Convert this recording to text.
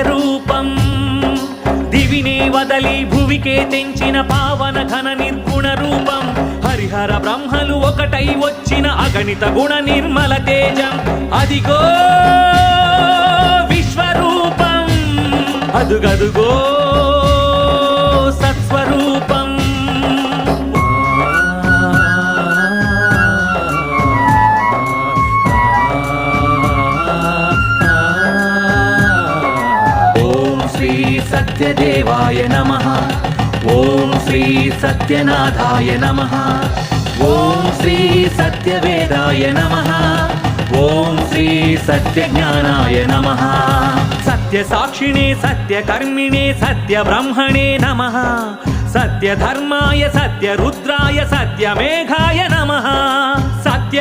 రూపం. దివినే వదలి భువికే తెంచిన పావన ఘన నిర్గుణ రూపం. హరిహర బ్రహ్మలు ఒకటై వచ్చిన అగణిత గుణ నిర్మల తేజం. అదిగో విశ్వరూపం. అదుగదుగో ఓం శ్రీ సత్యదేవాయ నమ. ఓం శ్రీ సత్యనాథాయ నమ. ఓం శ్రీ సత్యవేదాయ నమ. ఓం శ్రీ సత్యజ్ఞానాయ నమ. సత్య సాక్షిణే సత్య కర్మిణే సత్య బ్రహ్మణే నమ. సత్య